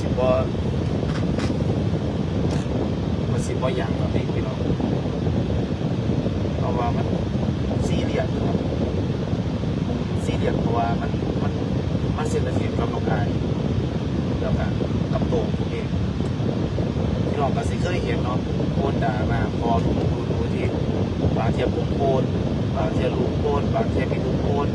สิบว่ามันสิบว่าอย่างแบบนี้พี่น้องเพราะว่ามันซีเรียสครับซีเรียสเพราะว่ามันมันมันเส้นละเอียดกับน้องกายแล้วก็กับโตผมเองพี่น้องก็สิเคยเห็นเนาะโคนด่ามาพอรู้รู้รู้ที่บางเทียผมโคนบางเทียลูกโคนบางเทียพี่ลูกโคน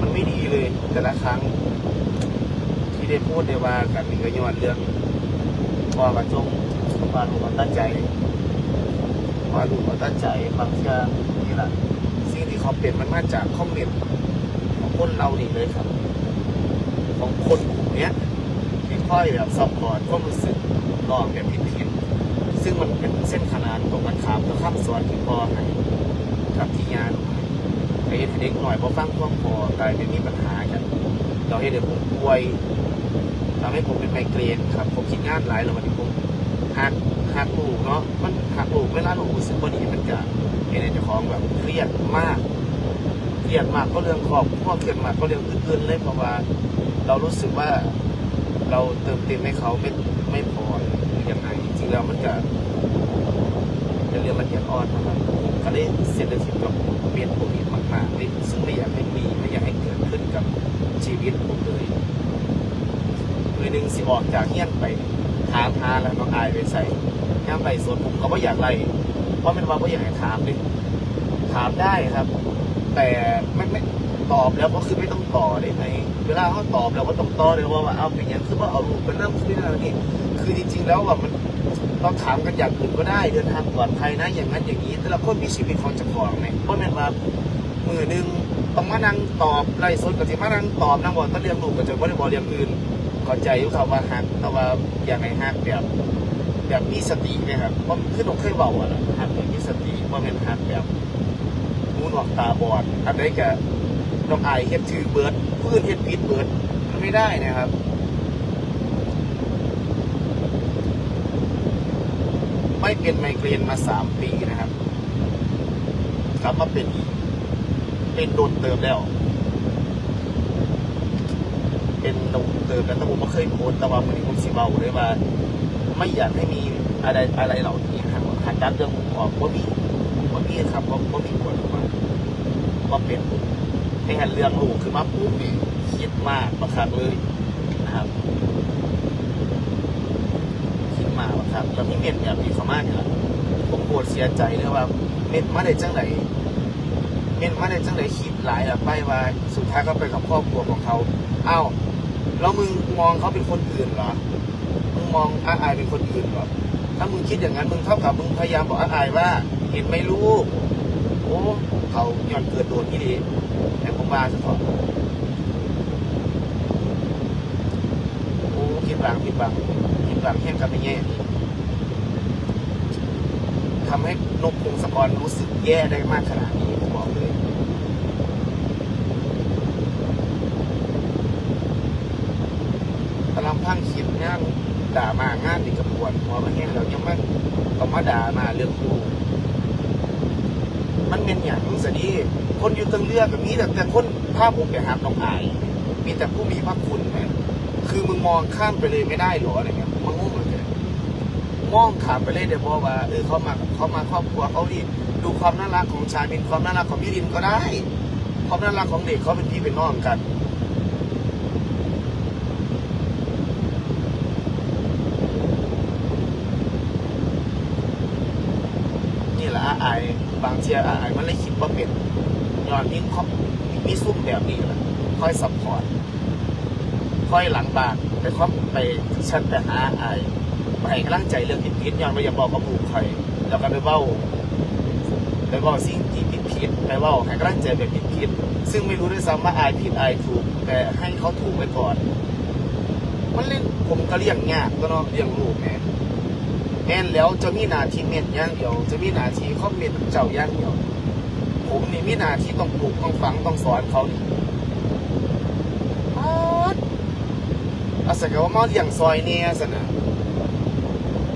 มันไม่ดีเลยแต่ละครั้ง ที่ ได้ว่ากันนี่ก็ย้อนเรื่องพอกระจงวาลูกเอาตั้งใจวาลูกเอาตั้งใจบางเชื่อนี่แหละสิ่งที่เขาเป็นมันมาจากคอมเมนต์ของคนเรานี่เลยครับ ของคนกลุ่มเนี้ยที่ค่อยแบบซัพพอร์ตความรู้สึกลองแบบผิดๆซึ่งมันเป็นเส้นขนานตรงกันข้ามกับคำสอนที่พอให้กับที่งานไอ้เด็กหน่อยพอฟังความพอกลายเป็นมีปัญหากันเราให้เด็กผมป่วย ทำให้ผมเป็นไมเกรนครับ ผมคิดงานหลายแล้ววันนี้ผมหักหักลูกเนาะมันหักลูกเวลาเรารู้สึกว่าดีมันจะเห็นเจ้าของแบบเครียดมากเครียดมากก็เรื่องครอบครัวเครียดมากก็เรื่องอื่นๆเลยเพราะว่า เรารู้สึกว่าเราเติมเต็มให้เขาไม่ไม่พอหรือยังไงจริงๆแล้วมันจะจะเรื่องละเอียดอ่อนนะครับก็ได้เซนซิทีฟกับเปลี่ยนพวกนี้มากๆซึ่งไม่อยากให้มีไม่อยากให้เกิดขึ้นกับชีวิตผมเลย มือหนึ่งสิออกจากเฮี้ยนไปถามหาแล้วน้องอายไปใส่ย่ามไปสวนผมก็ไม่อยากไล่เพราะมันว่าไม่อยากให้ถามเลยถามได้ครับ แต่ไม่ไม่ตอบแล้วก็คือไม่ต้องต่อได้ไหมเวลาเขาตอบเราก็ต้องต่อเลยว่าว่าเอาเป็นอย่างคือว่าเอาลูกเป็นเรื่องคืออะไรนี่คือจริงๆแล้วว่ามันเราถามกันอย่างอื่นก็ได้เดินทางปลอดภัยนะอย่างนั้นอย่างนี้แต่ละคนมีชีวิตของเจ้าของไงเพราะแม่นว่ามือหนึ่งต้องมานั่งตอบไล่สดกับที่มานั่งตอบนั่งบอกต้องเรียนลูกกับจะไม่ได้บอกเรียนอื่น เข้าใจอยู่ครับว่าฮักแต่ว่าอย่างไรฮักแบบแบบมีสตินะครับเพราะคือเราเคยบอกว่าฮักแบบมีสติว่าเป็นฮักแบบหูหนวกตาบอดอันใดก็ต้องอายเฮ็ดถือเบิร์ดพื้นเฮ็ดผิดเบิร์ดไม่ได้นะครับไม่เป็นไมเกรนมาสามปีนะครับ กลับมาเป็นอีก เป็นโดนเติมแล้ว เป็นโดนเติมแล้วแต่ผมไม่เคยโพสต์แต่ว่าวันนี้ผมสิเบาเลยว่า ไม่อยากให้มีอะไรอะไรเหล่านี้ครับหันดับเรื่องออกว่ามีว่ามีครับว่าว่ามีผลออกมาว่าเป็นให้หันเรื่องลูกคือมาปุ๊บนี่คิดมากประคับเลยนะครับคิดมากประคับแล้วมีเม็ดแบบนี้เขามากเนี่ยแหละผมปวดเสียใจเลยว่าเม็ดมาได้จังไหนเม็ดมาได้จังไหนคิดหลายอะไปว่าสุดท้ายก็ไปกับครอบครัวของเขา เอ้า แล้วมึงมองเขาเป็นคนอื่นเหรอ มึงมองอาอายเป็นคนอื่นเหรอ ถ้ามึงคิดอย่างนั้นมึงเท่ากับมึงพยายามบอกอาอายว่า เห็นไหมลูก โอ้เขาย้อนเกิดโดนที่ดีแต่ผมมาสะท้อนโอ้คิดบางคิดบางคิดบางแห้งกับไม่แย่ทำให้นกพงศกรรู้สึกแย่ได้มากขนาดนี้ผมบอกเลย กำลังพังคิดงาน ด่ามางานนี่กระปวดหัวมาแห้งแล้วยังม่ต้องมาด่ามาเรื่องคู่มันเป็นอย่างสดีคนอยู่ตึงเลือกแบบนี้แต่แต่คนภาพผมไปหาน้องอาย มีแต่ผู้มีพระคุณไงคือมึงมองข้ามไปเลยไม่ได้หรออะไรเงี้ยมันงงเลยมองข้ามไปเลยเดี๋ยวบอกว่าเออเขามาเขามาครอบครัวเขาดีดูความน่ารักของชาบินความน่ารักของมิรินก็ได้ ความน่ารักของเด็กเขาเป็นพี่เป็นน้องกันแหละอาอาย บางเชียอาอายมันเลยคิดว่าเป็นย้อนนี้เขามีซุ่มแบบนี้แหละค่อยซัพพอร์ตค่อยหลังบากแต่เขาไปชั้นแต่หาอาอายไปให้กำลังใจเรื่องผิดผิดๆย้อนไปอย่าบอกกับผูกใครแล้วก็ไปเบ้าไปเบ้าสิ่งที่ผิดผิดๆไปเบ้าให้กำลังใจแบบผิดผิดๆซึ่งไม่รู้ด้วยซ้ำว่าไอายผิดไอายถูก แต่ให้เขาถูกไว้ก่อน มันเล่นผมก็เลี้ยงยากก็เนาะเลี้ยงลูกแม่ แอนแล้วจะมีหน้าที่เม็ดย่างเดียวจะมีหน้าที่คอมเมนต์เจ้าย่างเดียว ผมนี่มีหน้าที่ต้องปลูกต้องฝังต้องสอนเขานี่อาดอาศัยว่ามาเลี้ยงซอยเนี่ยสนะ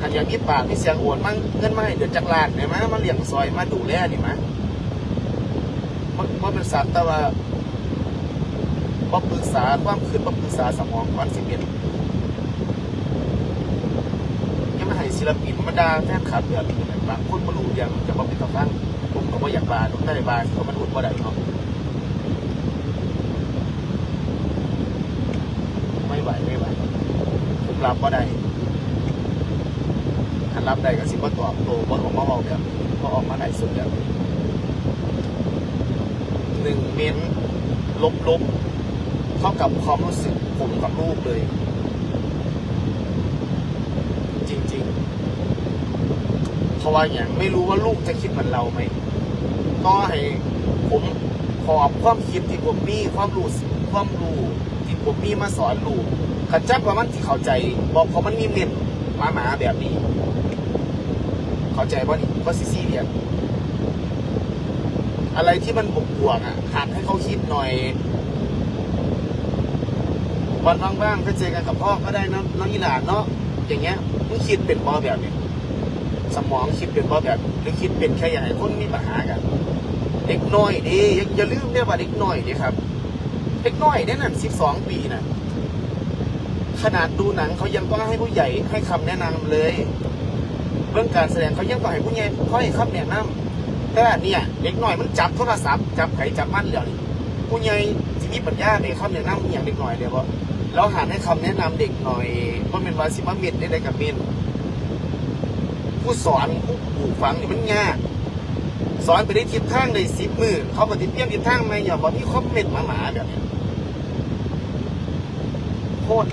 หันอย่างมีปากมีเสียงโอนมั่งเงินมาให้เดือดจักรลานเนี่ยมามาเลี้ยงซอยมาดูแลนี่มามันมันเป็นสัตว์แต่ว่าพอปรึกษาความคืนพอปรึกษาสมองก่อนสิเป็น ให้ ศิลปินมาดาแฟนคลับแบบนี้บางคนบ่รู้เรื่องจะบ่เป็นตะฟังผมก็บ่อยากบาผมได้บาเขามันอดบ่ได้เนาะไม่ไหวไม่ไหวผมรับบ่ได้ถ้ารับได้ก็สิบ่ตอบโตบ่ออกมาเว้าแบบบ่ออกมาได้สุดแบบหนึ่งเม้นลบลบๆเท่ากับความรู้สึกผมกับลูกเลย จริงๆ เพราะว่าอย่างไม่รู้ว่าลูกจะคิดเหมือนเราไหมก็ให้ผมขอบความคิดที่ผมมีความรู้ความรู้ที่ผมมีมาสอนลูกขัดจักว่ามันที่เข้าใจ บอกเพรามันมีเม็ดหมาหมาแบบนี้ เข้าใจว่านี่ว่าซีซีเรียอะไรที่มันบกบวกอะหัดให้เขาคิดหน่อยวันว่างๆก็เจอกันกับพ่อก็ได้นะน้องอีหลานเนาะอย่างเงี้ยมึงคิดเป็นบอแบบเนี้ย สมองคิดเป็นบอแบบหรือคิดเป็นแค่อย่างไรคนมีปัญหากัน เด็กน้อยดีอย่าลืมเนี่ยว่าเด็กน้อยดีครับ เด็กน้อยเนี่ยนั่นสิบสองปีนะขนาดดูหนังเขายังต้องให้ผู้ใหญ่ให้คำแนะนำเลย เรื่องการแสดงเขายังต้องให้ผู้ใหญ่เขาให้คำแนะนำแต่เนี่ยเด็กน้อยมันจับโทรศัพท์จับไข่จับมันแล้วนี่ผู้ใหญ่ที่มีปัญญาในคำแนะนำอหย่างเด็กน้อยเดี๋ยวว่าเราหาให้คำแนะนำเด็กหน่อยว่าเป็นวาสิมาเม็ดได้กับเม็ด ผู้สอนผู้ปลูกฝังนี่มันยากสอนไปได้ทิศทางในสิบมือเขาปฏิเปลี่ยนทิศทางไหมอย่าบอกมีคอมเมนต์หมาๆแบบนี้โคตร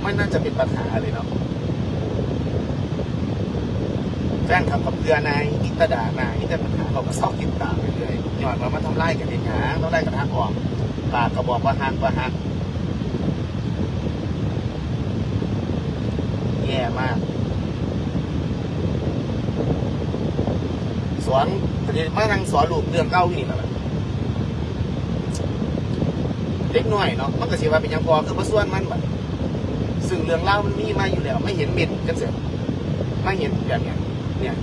ไม่น่าจะเป็นปัญหาเลยเนาะแฟนขับกับเรือนายนิตดานายนี่แต่ปัญหาเขาก็เศร้าติดตามไปเรื่อยหย้อนมามาทำไล่กันเองหาทำไล่กันทางออกปากก็บอกว่าหักว่าหักแย่มาก สอนประเดี๋ยวมานั่งสอนลูกเรื่องเก้าที่นี่แหละเด็กน้อยเนาะมันก็สิว่าเป็นยังพอคือมาส่วนมันแบบซึ่งเรื่องเล่ามันมีมาอยู่แล้ว ไม่เห็นเม็ดกันเสียไม่เห็นแบบเนี้ยเนี่ย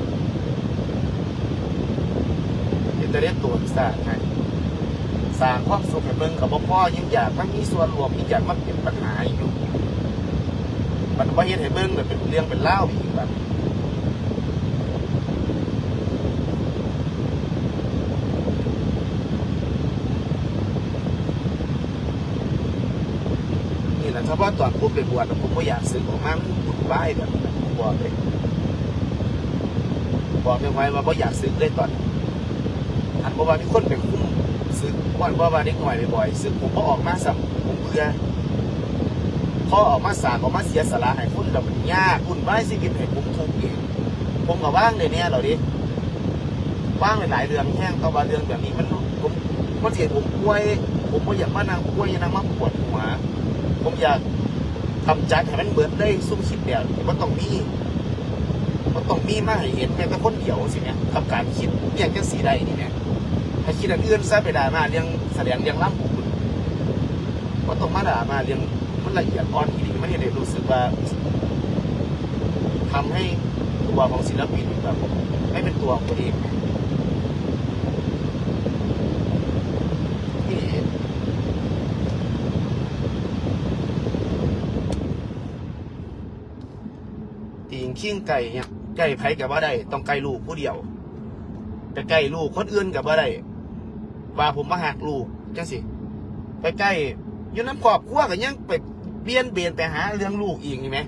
อินเทอร์เน็ตตัวสร้างให้สร้างความสุขให้เบิ่งกับพ่อยิ่งอยากมันมีส่วนรวมยิ่งอยากมันเป็นปัญหาอยู่มันว่าเห็นให้เบิ่งแบบเป็นเรื่องเป็นเล่าอีกแบบ นี่แหละเฉพาตอนผมไปบวชผมก็อยากซื้อออกมามันบุญไหว้แบบผมบอกเลยบอกยังไงว่าก็อยากซื้อเลยตอนอันบอกว่ามีคนไปคุ้มซื้อวันว่าว่าเด็กหน่อยบ่อยๆซื้อผมก็ออกมาสับผมเบื่อพอออกมาสากออกมาเสียสละให้คนแบบมันยากบุญไหว้ชีวิตให้ผมทุกเองผมก็ว่างเลยเนี่ยเหราดิว่างหลายเรื่องแห้งต่ว่าเรื่องแบบนี้มันผมมันเสียผมป่วย ผมก็อยากมานั่งป่วยยานั่งมาปวดหัว ผมอยากทำใจให้มันเบิดได้ซุ้มคิดแบบมันต้องมีมันต้องมีมาให้เห็นแม้แต่คนเดียวสิเนี่ยกับการคิดเรียงจังสีใดนี่เนี่ยถ้าคิดอันอื่นซะไปด่ามาเรียงแสดงเรียงล่ำผมก็ต้องมาด่ามาเรียงมันละเอียดอ่อนอีกมันเห็นได้รู้สึกว่าทำให้ตัวของศิลปินแบบไม่เป็นตัวของตัวเองที่ ตีงขิ้งไก่เนี่ยไก่ไผกับว่าได้ต้องไก่ลูกผู้เดียวแต่ไก่ลูกคนอื่นกับว่าได้ว่าผมมาหักลูกจังสิไปไก่อยู่น้ำขอบขั้วกันยังไปเบียนเบียนไปหาเรื่องลูกอีกนี่ไหม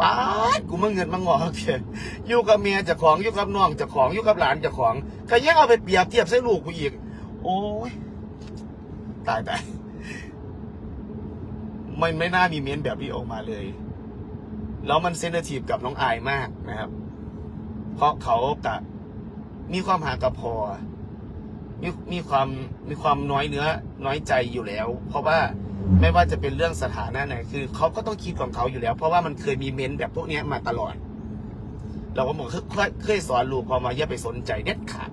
ป้าดกูมาเงินมางอกเถอะอยู่กับเมียจะของอยู่กับน้องจะของอยู่กับหลานจะของก็ยังเอาไปเปรียบเทียบใส่ลูกกูอีก โอ้ยตายตายมันไม่น่ามีเมียนแบบนี้ออกมาเลย แล้วมันเซนซิทีฟกับน้องอายมากนะครับ เพราะเขากะมีความหากับพอมีมีความมีความน้อยเนื้อน้อยใจอยู่แล้ว เพราะว่าไม่ว่าจะเป็นเรื่องสถานะไหนคือเขาก็ต้องคิดของเขาอยู่แล้ว เพราะว่ามันเคยมีเมนแบบพวกนี้มาตลอด เราก็บอกเคยเคยสอนลูกพอมาอย่าไปสนใจเด็ดขาด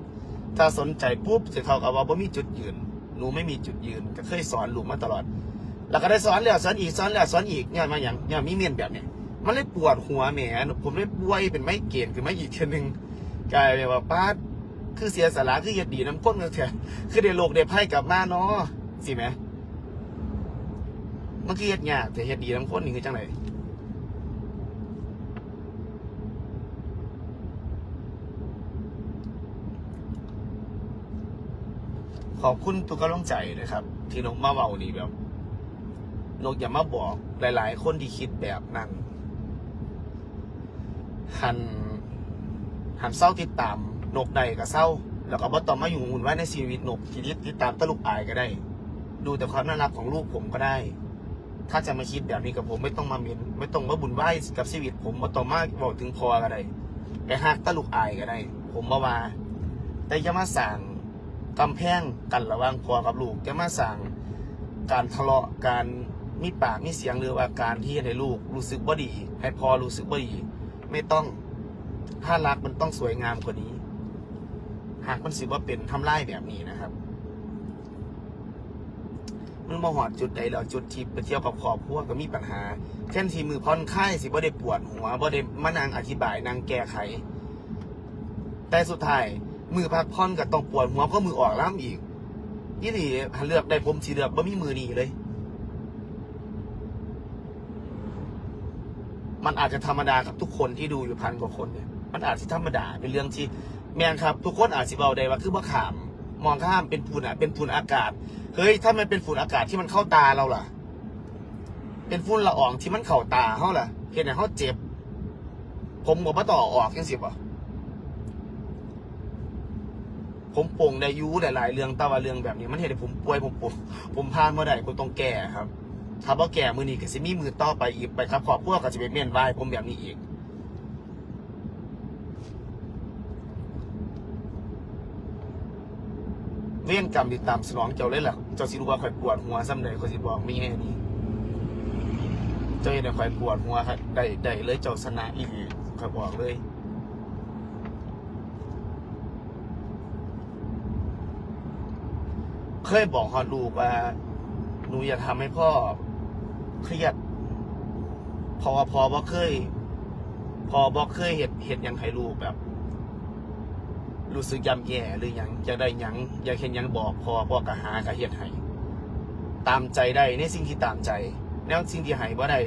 ถ้าสนใจปุ๊บจะเท่ากับว่าบ่มีจุดยืนหนูไม่มีจุดยืนก็เคยสอนลูกมาตลอด แล้วก็ได้สอนแล้วสอนอีกสอนแล้วสอนอีกเนี่ยมาอย่างเนี่ยมีเมียนแบบเนี้ย มันเลยปวดหัวแหมผมได้ป่วยเป็นไม่เกณฑ์คือไม่อีกชนึงกลายเป็นว่าป้าคือเสียสาระคือเหยียดดีน้ำก้นกันเถอะคือเด้โลกเด้ไพ่กลับมาเนาะสิไหมมันคือเหยียดหยาแต่เหยียดดีน้ำก้นนี่คือจังไหนขอบคุณทุกกำลังใจนะครับ ที่นกมาเบานี่แบบนกอย่ามาบอกหลาย ๆ คนที่คิดแบบนั้น หันหันเศร้าติดตามนกใดกับเศร้า แล้วก็บ่ต้อมาอยู่งวุ่นไว้ในชีวิตนกที่ติดตามตะลุกอายก็ได้ ดูแต่ความน่ารักของลูกผมก็ได้ ถ้าจะมาคิดแบบนี้กับผมไม่ต้องมาเมนไม่ต้องมาบุญไหว้กับชีวิต ผมบ่ต้อมาบอกถึงพอก็ได้ไปหักตะลุกอายก็ได้ ผมบ่ว่าแต่อย่ามาสั่งกำแพงกันระหว่างพ่อกับลูกอย่ามาสั่งการทะเลาะการมีปากมีเสียงหรือว่าการที่ให้ลูกรู้สึกบ่ดี ให้พอรู้สึกบ่ดี ไม่ต้อง ถ้ารักมันต้องสวยงามกว่านี้ หากมันสิว่าเป็นทำลายแบบนี้นะครับ มันมาหอดจุดใดแล้วจุดที่ไปเที่ยวกับครอบครัวก็มีปัญหาเช่นที่มือผ่อนคลายสิบ่ได้ปวดหัวบ่ได้มานั่งอธิบายนั่งแก้ไข แต่สุดท้ายมือพักผ่อนก็ต้องปวดหัวเพราะมือออกล้ำอีกยี่นี่เลือกได้ผมสีเลือกบ่มีมือนีเลย มันอาจจะธรรมดากับทุกคนที่ดูอยู่พันกว่าคนเนี่ยมันอาจจะธรรมดาเป็นเรื่องที่แมนครับ ทุกคนอาจจะเบาได้ว่าคือว่าขาม มองข้ามเป็นฝุ่นอะเป็นฝุ่นอากาศเฮ้ยถ้ามันเป็นฝุ่นอากาศที่มันเข้าตาเราล่ะ เป็นฝุ่นละอองที่มันเข้าตาเขาล่ะเห็นไหมเขาเจ็บ ผมบอกว่าต่อออกยังสิบอะผมป่งได้ยูหลายๆเรื่องต่ว่าเรื่องแบบนี้ มันเห็นผมป่วยผมปวดผมพานเมื่อใดผมต้องแก่ครับ ถ้าบ่แก่มือนี้ก็สิมีมือต่อไปอีกไปครับขอบพวกก็จะเป็นเมียนวายผมแบบนี้อีก เวียนกรรมติดตามสนองเจ้าเลยแหละเจ้าสิรู้ว่าข่อยปวดหัวซ้ำใดข่อยสิบอกมีแค่นี้เจ้าเห็นข่อยปวดหัวครับได้ได้เลยเจ้าชนะอีกข่อยบอกเลยเคยบอกฮอดลูกว่าหนูอย่าทำให้พ่อ เครียด พอพอบ่เคย พอบ่เคยเห็ดเห็ดยังให้ลูกแบบ รู้สึกย่ำแย่หรือยังอยากได้ยังอยากเห็นยังบอกพอพอกะหากะเฮ็ดให้ตามใจได้ในสิ่งที่ตามใจแนวสิ่งที่ให้บ่ได้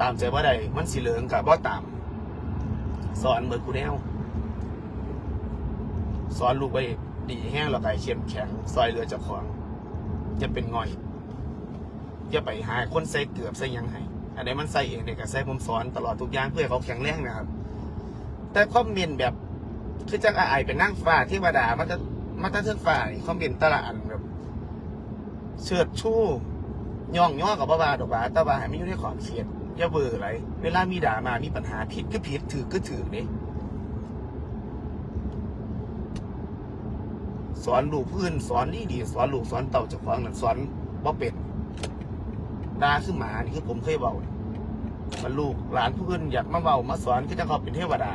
ตามใจบ่ได้มันสิเหลืองกับบ่ตาม สอนเหมือนกูแนวสอนลูกไว้ดีแห้งแล้วก็เข้มแข็งซอยเรือเจ้าของจะเป็นง่อย อย่าไปหาคนใส่เกือบใส่ยังให้อันไหนมันใส่เองเด็กก็ใส่ผมสอนตลอดทุกอย่างเพื่อเขาแข็งแรงนะครับ แต่คอมเมนต์แบบคือจังอายเป็นนั่งฟ้าเทวดามันจะมันจะเทือกฟ้านี่คอมเมนต์ตละอันแบบเชิดชู่ย่องย่อกับบ้าบาดอกบาตาบาให้ไม่อยู่ในขอบเขตอย่าเบื่ออะไร เวลามีด่ามามีปัญหาผิดก็ผิดถือก็ถือนี่สอนลูกพื้นสอนดีดีสอนลูกสอนเต่าเจ้าของนั่นสอนบ่เป็น ด่าคือหมานี่คือผมเคยเบามันลูกหลานผู้อื่อนอยากมาเบามาสอนคือจะเขาเป็นเทวดา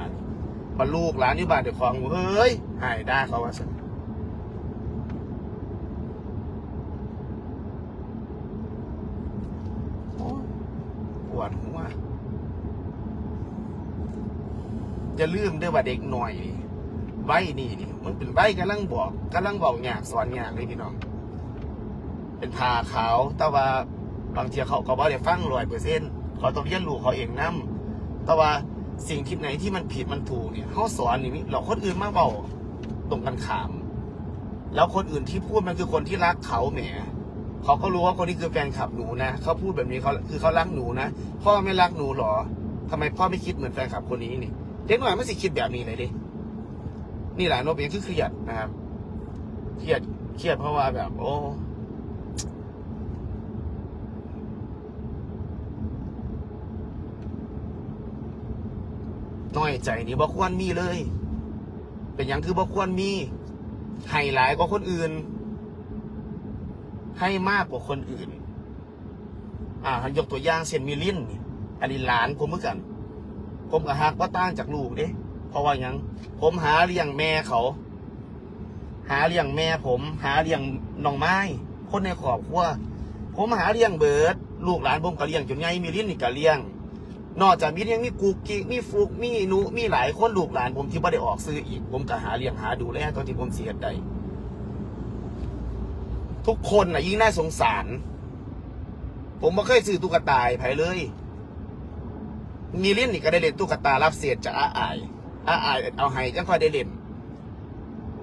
มาลูกหลานอยู่บ้านเดี๋ยวของเฮ้ยหายได้เขาว่าสิปวดหัวจะลืมเด้ว่าเด็กหน่อยใบนี่นี่มันเป็นใบกำลังบอกกำลังบอกอยากสอนอยากเลยพี่น้อง เป็นทาขาวแต่ว่า บางทีเขาก็บอกได้ฟังร้อยเปอร์เซ็นต์เขาต้องเรียนรู้เขาเองนํแต่ว่าสิ่งที่ไหนที่มันผิดมันถูกเนี่ยเขาสอนนี่เราคนอื่นมาเบาตรงกันขาม แล้วคนอื่นที่พูดมันคือคนที่รักเขาแหมเขาก็รู้ว่าคนนี้คือแฟนคลับหนูนะเขาพูดแบบนี้เขาคือเขารักหนูนะพ่อไม่รักหนูหรอทำไมพ่อไม่คิดเหมือนแฟนคลับคนนี้นี่เด็กหน่อยไม่สิคิดแบบนี้เลยดินี่แหละโนเบียคือเครียดนะครับเครียดเครียดเพราะว่าแบบ โอ้ น้อยใจนี่บ่ควรมีเลย เป็นอย่างคือบ่ควรมีให้หลายกว่าคนอื่น ให้มากกว่าคนอื่น อ่ายกตัวอย่างเช่นมิลินนี่อันนี้หลานผมเหมือนกัน ผมกับฮักว่าต่างจากลูกเด้เพราะว่ายังผมหาเลี้ยงแม่เขา หาเลี้ยงแม่ผม หาเลี้ยงน้องไม้ คนในครอบครัวผมหาเลี้ยงเบิร์ดลูกหลานผมก็เลี้ยงจนใหญ่มิลินนี่ก็เลี้ยง นอกจากมีเลี้ยงมีกูกิมีฟุกมีหนูมีหลายคนลูกหลาน ผมที่ไม่ได้ออกซื้ออีก ผมก็หาเลี้ยงหาดูแลตอนที่ผมเสียใจทุกคนน่ะยิ่งน่าสงสาร ผมไม่เคยซื้อตุ๊กตาไผเลย มีเล่นนี่ก็ได้เล่นตุ๊กตารับเศษจากอาอายอาอายเอาให้จังค่อยได้เล่น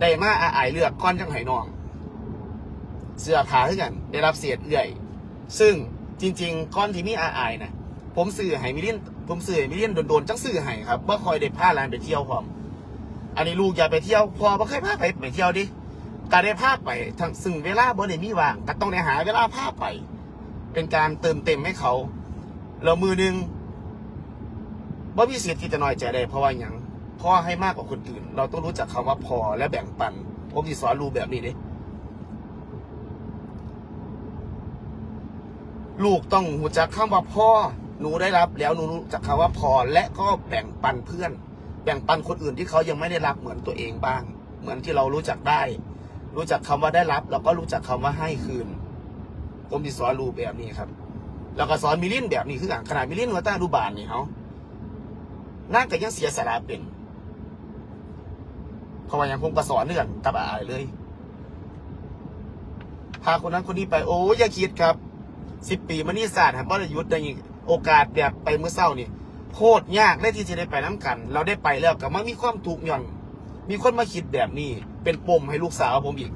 ได้มาอาอายเลือกก้อนจังไห้น้อง เสื้อผ้าขึ้นกัน ได้รับเศษเอื่อย ซึ่งจริง ๆ ก้อนที่มีอาอายนะ ผมซื้อให้มิเลียนผมซื้อให้มิเลียนโดนๆจังซื้อให้ครับเมื่อคอยได้าหลานไปเที่ยวพร้อมอันนี้ลูกอย่าไปเที่ยวพอบ่เคยพาไปไปเที่ยวดิการได้พาไปทั้งซึ่งเวลาบ่ได้มีว่างก็ต้องได้หาเวลาพาไป เป็นการเติมเต็มให้เขาแล้วมือหนึงบ่มีสิทธิ์ที่จะน้อยใจได้เพราะว่าหยังพ่อให้มากกว่าคนอื่น เราต้องรู้จักคำว่าพอและแบ่งปัน ผมสิสอนลูกแบบนี้เด้ลูกต้องรู้จักคำว่าพ่อ หนูได้รับแล้วหนูรู้จักคำว่าพอและก็แบ่งปันเพื่อน แบ่งปันคนอื่นที่เขายังไม่ได้รับเหมือนตัวเองบ้าง เหมือนที่เรารู้จักได้ รู้จักคำว่าได้รับ แล้วก็รู้จักคำว่าให้คืน ผมจะสอนรูปแบบนี้ครับ แล้วก็สอนมิลินแบบนี้คือกันขนาดมิลินหัวตาดูบานนี่เขานั่งก็ยังเสียสาระเป็นเพราะว่าย่างผมก็สอนเรื่องกับอายเลยพาคนนั้นคนนี้ไปโอ้ยอย่าคิดครับสิบปีมานี่ศาสตร์ครับว่ายุทธ์ได้ยิง โอกาสแบบไปเมื่อเศร้านี่โคตรยากเลยที่จะได้ไปน้ำกัน เราได้ไปแล้วกับมันมีความทุกข์ย่อนมีคนมาคิดแบบนี้ เป็นปมให้ลูกสาวผมอีก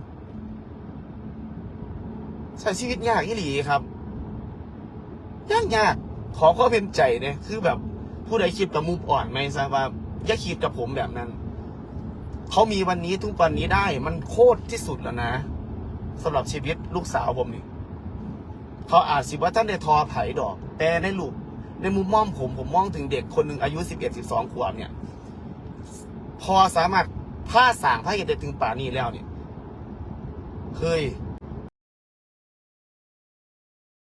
ใช้ชีวิตยากอีหลีครับยากยากขอข้อเป็นใจเนี่ยคือแบบผู้ใดคิดกับมุมอ่อนไหมทราบว่าอย่าคิดกับผมแบบนั้นเขามีวันนี้ทุกวันนี้ได้ มันโคตรที่สุดแล้วนะสำหรับชีวิตลูกสาวผมนี่ เขาอาจสิว่าท่านได้ทอไผ่ดอก แต่ในลูกในมุมมองผมผมมองถึงเด็กคนหนึ่งอายุสิบเอ็ดสิบสองขวบเนี่ย พอสามารถผ้าสางผ้าเห็ดได้ถึงป่านี้แล้วเนี่ย เคย